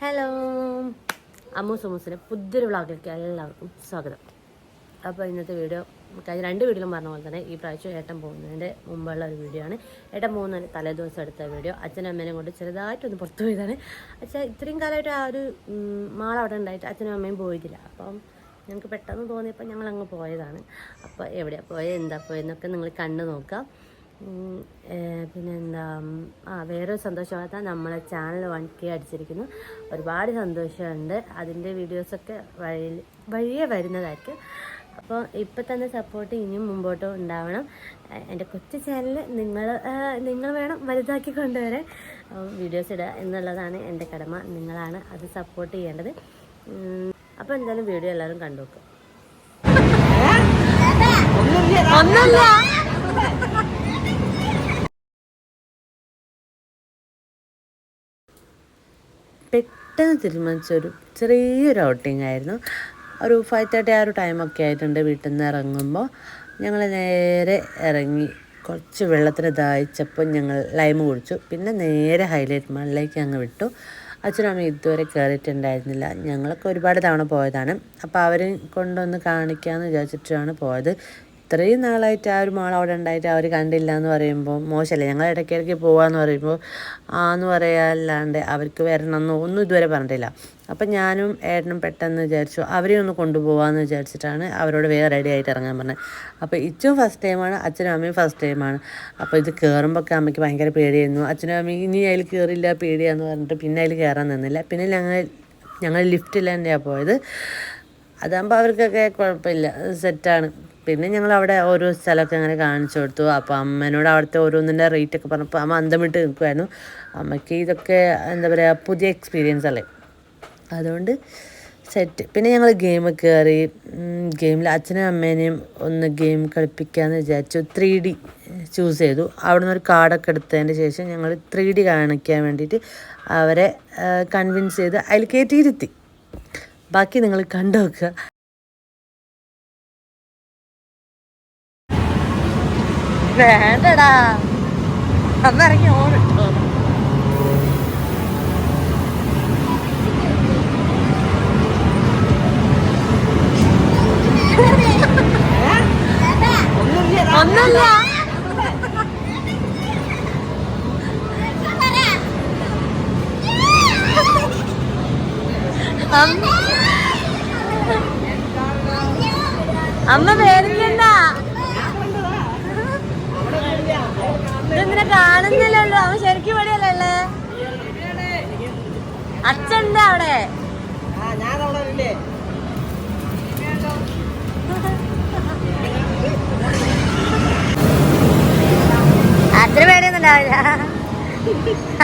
Hello Ammu അമ്മൂസിന്റെ പുതിയൊരു വ്ളോഗിലേക്ക് എല്ലാവർക്കും സ്വാഗതം. അപ്പോൾ ഇന്നത്തെ വീഡിയോ കഴിഞ്ഞ രണ്ട് വീഡിയോയിലും പറഞ്ഞ പോലെ തന്നെ ഈ പ്രാവശ്യം ഏട്ടൻ പോകുന്നതിന്റെ മുമ്പുള്ള ഒരു വീഡിയോ ആണ്. ഏട്ടൻ പോകുന്നതിന് തലേദിവസം എടുത്ത വീഡിയോ. അച്ഛനും അമ്മേനെയും കൊണ്ട് ചെറുതായിട്ടൊന്ന് പുറത്തു പോയതാണ്. അച്ഛാ ഇത്രയും കാലമായിട്ട് ആ ഒരു മാള അവിടെ ഉണ്ടായിട്ട് അച്ഛനും അമ്മയും പോയിട്ടില്ല. അപ്പം ഞങ്ങൾക്ക് പെട്ടെന്ന് തോന്നിയപ്പോൾ ഞങ്ങൾ അങ്ങ് പോയതാണ്. അപ്പോൾ എവിടെയാണ് പോയത് എന്താ പോയതെന്നൊക്കെ നിങ്ങൾ കണ്ടു നോക്കാം. പിന്നെന്താ ആ വേറൊരു സന്തോഷ വാർത്ത നമ്മളെ ചാനൽ വൺ കെ അടിച്ചിരിക്കുന്നു. ഒരുപാട് സന്തോഷമുണ്ട്. അതിന്റെ വീഡിയോസൊക്കെ വഴി വഴിയെ വരുന്നതായിരിക്കും. അപ്പോൾ ഇപ്പം തന്നെ സപ്പോർട്ട് ഇനിയും മുമ്പോട്ട് ഉണ്ടാവണം. എന്റെ കൊച്ചു ചാനൽ നിങ്ങൾ നിങ്ങൾ വേണം വലുതാക്കി കൊണ്ടുവരാൻ. വീഡിയോസ് ഇടുക എന്നുള്ളതാണ് എന്റെ കടമ. നിങ്ങളാണ് അത് സപ്പോർട്ട് ചെയ്യേണ്ടത്. അപ്പോൾ എന്തായാലും വീഡിയോ എല്ലാവരും കണ്ടു നോക്കും. ഒന്നുമില്ല. പെട്ടെന്ന് തീരുമാനിച്ചൊരു ചെറിയൊരു ഔട്ടിംഗ് ആയിരുന്നു. ഒരു ഫൈവ് തേർട്ടി ആ ഒരു ടൈമൊക്കെ ആയിട്ടുണ്ട് വീട്ടിൽ നിന്ന് ഇറങ്ങുമ്പോൾ ഞങ്ങൾ നേരെ ഇറങ്ങി കുറച്ച് വെള്ളത്തിന് ദാഹിച്ചപ്പോൾ ഞങ്ങൾ ലൈമ് കുടിച്ചു. പിന്നെ നേരെ ഹൈലൈറ്റ് മാളിലേക്ക് അങ്ങ് വിട്ടു. അച്ഛനമ്മ ഇതുവരെ കയറിയിട്ടുണ്ടായിരുന്നില്ല ഞങ്ങളൊക്കെ ഒരുപാട് തവണ പോയതാണ്. അപ്പോൾ അവരെ കൊണ്ടൊന്ന് കാണിക്കാമെന്ന് വിചാരിച്ചിട്ടാണ് പോയത്. ഇത്രയും നാളായിട്ട് ആ ഒരു മോൾ അവിടെ ഉണ്ടായിട്ട് അവർ കണ്ടില്ല എന്ന് പറയുമ്പോൾ മോശമല്ലേ ഞങ്ങൾ ഇടയ്ക്കിടയ്ക്ക് പോവാന്ന് പറയുമ്പോൾ ആ ആന്ന് പറയാല്ലാണ്ട് അവർക്ക് വരണമെന്നോ ഒന്നും ഇതുവരെ പറഞ്ഞിട്ടില്ല. അപ്പം ഞാനും ഏട്ടനും പെട്ടെന്ന് വിചാരിച്ചു അവരെ ഒന്ന് കൊണ്ടുപോകാമെന്ന് വിചാരിച്ചിട്ടാണ് അവരോട് വേറെ റെഡി ആയിട്ട് ഇറങ്ങാൻ പറഞ്ഞത്. അപ്പോൾ ഇച്ചും ഫസ്റ്റ് ടൈമാണ് അച്ഛനും അമ്മയും ഫസ്റ്റ് ടൈമാണ് അപ്പോൾ ഇത് കയറുമ്പോൾ ഒക്കെ അമ്മയ്ക്ക് ഭയങ്കര പേടിയായിരുന്നു. അച്ഛനും അമ്മയും ഇനി അതിൽ കയറില്ല പേടിയാന്ന് പറഞ്ഞിട്ട് പിന്നെ അതിൽ കയറാൻ നിന്നില്ല. പിന്നെ ഞങ്ങൾ ഞങ്ങൾ ലിഫ്റ്റിൽ തന്നെയാണ് പോയത്. അതാകുമ്പോൾ അവർക്കൊക്കെ കുഴപ്പമില്ല സെറ്റാണ് പിന്നെ ഞങ്ങൾ അവിടെ ഓരോ സ്ഥലമൊക്കെ അങ്ങനെ കാണിച്ചു കൊടുത്തു. അപ്പോൾ അമ്മേനോട് അവിടുത്തെ ഓരോന്നിന്റെ റേറ്റ് ഒക്കെ പറഞ്ഞപ്പോൾ അമ്മ അന്തമിട്ട് നിൽക്കുമായിരുന്നു അമ്മയ്ക്ക് ഇതൊക്കെ എന്താ പറയുക പുതിയ എക്സ്പീരിയൻസ് അല്ലേ? അതുകൊണ്ട് സെറ്റ് പിന്നെ ഞങ്ങൾ ഗെയിം കയറി ഗെയിമിൽ അച്ഛനും അമ്മേനെയും ഒന്ന് ഗെയിം കളിപ്പിക്കാമെന്ന് വിചാരിച്ചു. ത്രീ ഡി ചൂസ് ചെയ്തു. അവിടെ നിന്ന് ഒരു കാർഡൊക്കെ എടുത്തതിന് ശേഷം ഞങ്ങൾ ത്രീ ഡി കാണിക്കാൻ വേണ്ടിയിട്ട് അവരെ കൺവിൻസ് ചെയ്ത് അതിൽ കയറ്റിയിരുത്തി ബാക്കി നിങ്ങൾ കണ്ടു നോക്കുക വേണ്ടടാ. അന്നിറങ്ങി ഓടിട്ടോ ഒന്നല്ല അമ്മ അമ്മ ഇതെന്തിനാ കാണുന്നില്ലല്ലോ. അവൻ ശരിക്കും ഇവിടെയല്ലേ അച്ഛന്റെ അവിടെ? അത്ര പേടിയൊന്നും ഉണ്ടാവില്ല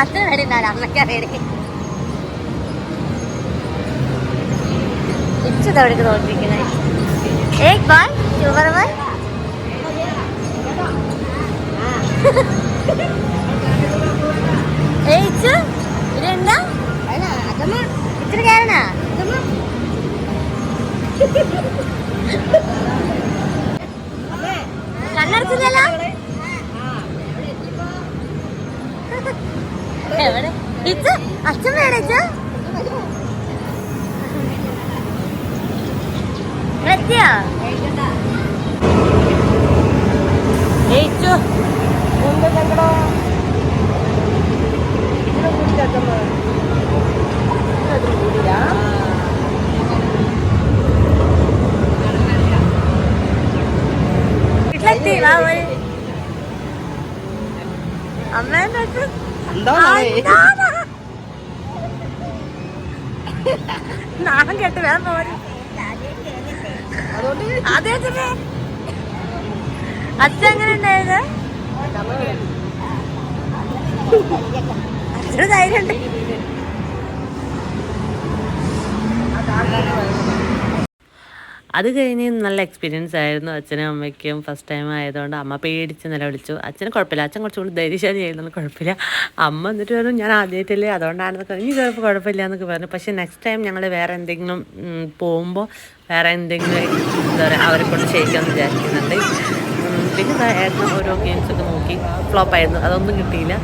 അത്ര പേടി ഉണ്ടാവില്ല അമ്മയ്ക്കാ പേടി. ഇച്ചത് അവിടേക്ക് തോന്നിപ്പിക്കുന്നത് ഏക് ബായ് സൂപ്പർ ബായ് ഏച്ചു ഇതെന്താ? ഇച്ചിരി കാരണ. കണ്ണടച്ചില്ലല്ലോ? എവിടെ? ഇച്ച് അച്ഛൻ വേണേച്ച എത്തിയാ ഏച്ചു നാണം കേട്ട് വേണം പോരും. അതെ അച്ഛൻ എങ്ങനെ ഉണ്ടായത് അച്ഛന് ധൈര്യമുണ്ട് അത് കഴിഞ്ഞ് നല്ല എക്സ്പീരിയൻസ് ആയിരുന്നു അച്ഛനും അമ്മയ്ക്കും. ഫസ്റ്റ് ടൈം ആയതുകൊണ്ട് അമ്മ പേടിച്ച് നിലവിളിച്ചു. അച്ഛന് കുഴപ്പമില്ല. അച്ഛൻ കുറച്ചുകൂടി ധൈര്യശാലി ആയിരുന്നു കുഴപ്പമില്ല. അമ്മ എന്നിട്ട് പറഞ്ഞു ഞാൻ ആദ്യമായിട്ടല്ലേ അതുകൊണ്ടാണെന്നൊക്കെ ഇനി ചിലപ്പോൾ കുഴപ്പമില്ല എന്നൊക്കെ പറഞ്ഞു. പക്ഷേ നെക്സ്റ്റ് ടൈം ഞങ്ങൾ വേറെ എന്തെങ്കിലും പോകുമ്പോൾ വേറെ എന്തെങ്കിലും എന്താ പറയുക അവരെ കൊണ്ട് ചെയ്യിക്കാമെന്ന് വിചാരിക്കുന്നുണ്ട്. ഉം, പിന്നെ ദാ ഏട്ടൻ ഓരോ ഗെയിംസൊക്കെ നോക്കി ഫ്ലോപ്പായിരുന്നു അതൊന്നും കിട്ടിയില്ല.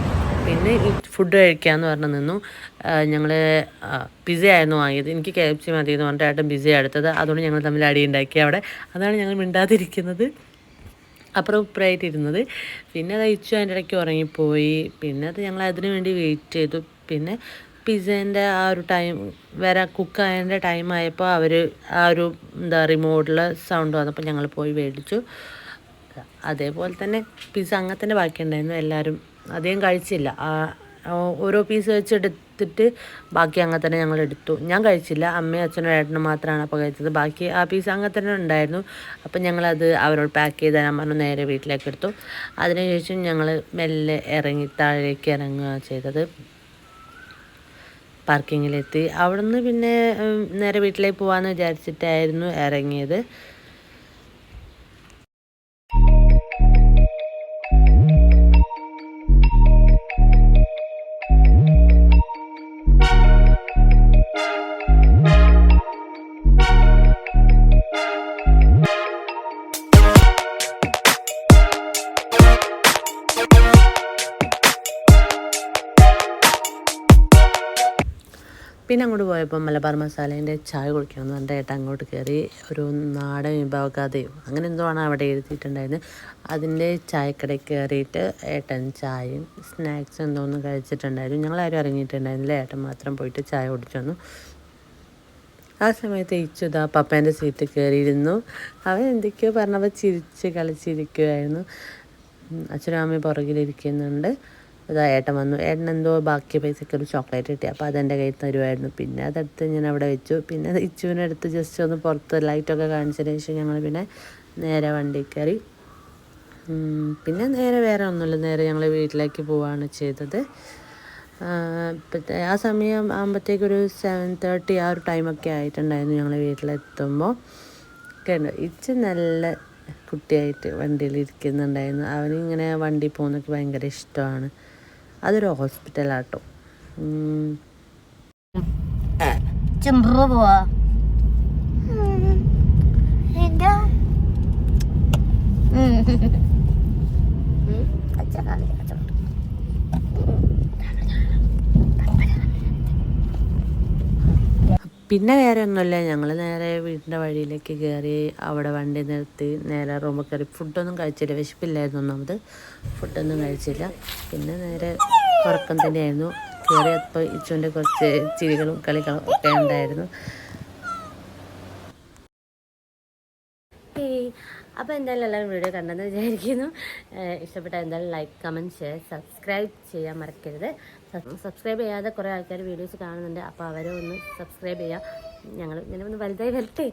പിന്നെ ഫുഡ് കഴിക്കാമെന്ന് പറഞ്ഞ് നിന്നു. ഞങ്ങൾ പിസ ആയിരുന്നു വാങ്ങിയത്. എനിക്ക് കെ എഫ് സി മതി എന്ന് പറഞ്ഞിട്ട് ഏട്ടൻ പിസ എടുത്തത്. അതുകൊണ്ട് ഞങ്ങൾ തമ്മിൽ അടി ഉണ്ടാക്കി അവിടെ. അതാണ് ഞങ്ങൾ മിണ്ടാതിരിക്കുന്നത്. അപ്പുറം ഇപ്പുറമായിട്ടിരുന്നത് പിന്നെ അത് അയച്ചു അതിന്റെ ഇടയ്ക്ക് ഉറങ്ങിപ്പോയി. പിന്നെ അത് ഞങ്ങൾ അതിനു വേണ്ടി വെയിറ്റ് ചെയ്തു. പിന്നെ പിസേന്റെ ആ ഒരു ടൈം വരെ കുക്കായതിന്റെ ടൈം ആയപ്പോൾ അവർ ആ ഒരു എന്താ റിമോട്ടിൽ സൗണ്ട് വന്നപ്പോൾ ഞങ്ങൾ പോയി മേടിച്ചു. അതേപോലെ തന്നെ പിസ്സ അങ്ങനെ തന്നെ ബാക്കിയുണ്ടായിരുന്നു. എല്ലാവരും അധികം കഴിച്ചില്ല. ഓരോ പീസ് വെച്ചെടുത്തിട്ട് ബാക്കി അങ്ങനെ തന്നെ ഞങ്ങൾ എടുത്തു. ഞാൻ കഴിച്ചില്ല. അമ്മയും അച്ഛനും ഏട്ടനും മാത്രമാണ് അപ്പോൾ കഴിച്ചത്. ബാക്കി ആ പീസ് അങ്ങനെ തന്നെ ഉണ്ടായിരുന്നു. അപ്പം ഞങ്ങളത് അവരോട് പാക്ക് ചെയ്ത് തരാൻ പറഞ്ഞു. നേരെ വീട്ടിലേക്ക് എടുത്തു. അതിനുശേഷം ഞങ്ങൾ മെല്ലെ ഇറങ്ങി താഴേക്ക് ഇറങ്ങുക ചെയ്തത്. പാർക്കിങ്ങിലെത്തി അവിടുന്ന് പിന്നെ നേരെ വീട്ടിലേക്ക് പോകാമെന്ന് വിചാരിച്ചിട്ടായിരുന്നു ഇറങ്ങിയത്. പിന്നെ അങ്ങോട്ട് പോയപ്പോൾ മലബാർ മസാലേന്റെ ചായ കുടിക്കണമെന്ന് പറഞ്ഞിട്ട് ഏട്ട അങ്ങോട്ട് കയറി ഒരു നാടൻ വിഭവകഥയും അങ്ങനെ എന്തോ ആണ് അവിടെ എഴുതിയിട്ടുണ്ടായിരുന്നത്. അതിന്റെ ചായക്കടയിൽ കയറിയിട്ട് ഏട്ടൻ ചായയും സ്നാക്സും എന്തോ ഒന്ന് കഴിച്ചിട്ടുണ്ടായിരുന്നു. ഞങ്ങളാരും ഇറങ്ങിയിട്ടുണ്ടായിരുന്നില്ല. ഏട്ടൻ മാത്രം പോയിട്ട് ചായ കുടിച്ചു വന്നു. ആ സമയത്ത് ഇച്ചുതാ പപ്പേന്റെ സീറ്റ് കയറിയിരുന്നു. അവൻ എന്തൊക്കെയോ പറഞ്ഞപ്പോൾ ചിരിച്ച് കളിച്ചിരിക്കുമായിരുന്നു അച്ഛനും അമ്മയും പുറകിലിരിക്കുന്നുണ്ട്. ഇതാ ഏട്ടൻ വന്നു. ഏട്ടൻ എന്തോ ബാക്കി പൈസയ്ക്ക് ഒരു ചോക്ലേറ്റ് കിട്ടി. അപ്പോൾ അതെന്റെ കയ്യിൽ തരുമായിരുന്നു പിന്നെ അതെടുത്ത് ഞാൻ അവിടെ വെച്ചു. പിന്നെ ഇച്ചുവിനെടുത്ത് ജസ്റ്റ് ഒന്ന് പുറത്ത് ലൈറ്റൊക്കെ കാണിച്ചതിന് ശേഷം ഞങ്ങൾ പിന്നെ നേരെ വണ്ടി കയറി. പിന്നെ നേരെ വേറെ ഒന്നുമില്ല. നേരെ ഞങ്ങൾ വീട്ടിലേക്ക് പോവുകയാണ് ചെയ്തത്. ആ, സമയം ആകുമ്പോഴത്തേക്കൊരു സെവൻ തേർട്ടി ആ ഒരു ടൈമൊക്കെ ആയിട്ടുണ്ടായിരുന്നു ഞങ്ങൾ വീട്ടിലെത്തുമ്പോൾ കേട്ടോ ഇച്ച് നല്ല കുട്ടിയായിട്ട് വണ്ടിയിൽ ഇരിക്കുന്നുണ്ടായിരുന്നു അവനിങ്ങനെ വണ്ടി പോകുന്നതൊക്കെ ഭയങ്കര ഇഷ്ടമാണ്. അതൊരു ഹോസ്പിറ്റലാട്ടോ. ഉം. ചെമ്പറ പോവാ. എന്താ പിന്നെ വേറെ ഒന്നുമില്ല ഞങ്ങൾ നേരെ വീടിന്റെ വഴിയിലേക്ക് കയറി അവിടെ വണ്ടി നിർത്തി നേരെ റൂമിൽ കയറി ഫുഡൊന്നും കഴിച്ചില്ല. വിശപ്പില്ലായിരുന്നു ഒന്നാമത്. ഫുഡൊന്നും കഴിച്ചില്ല. പിന്നെ നേരെ ഉറക്കം തന്നെയായിരുന്നു. കയറിയപ്പോൾ ഇച്ചുവിന്റെ കുറച്ച് ചിരികളും കളികളും ഒക്കെ ഉണ്ടായിരുന്നു. അപ്പോൾ എന്തായാലും എല്ലാവരും വീഡിയോ കണ്ടെന്ന് വിചാരിക്കുന്നു. ഇഷ്ടപ്പെട്ട എന്തായാലും ലൈക്ക് കമന്റ് ഷെയർ സബ്സ്ക്രൈബ് ചെയ്യാൻ മറക്കരുത്. സബ്സ്ക്രൈബ് ചെയ്യാതെ കുറേ ആൾക്കാർ വീഡിയോസ് കാണുന്നുണ്ട്. അപ്പോൾ അവരെ ഒന്ന് സബ്സ്ക്രൈബ് ചെയ്യുക ഞങ്ങൾ ഇങ്ങനെ ഒന്ന് വലുതായി വരട്ടെ.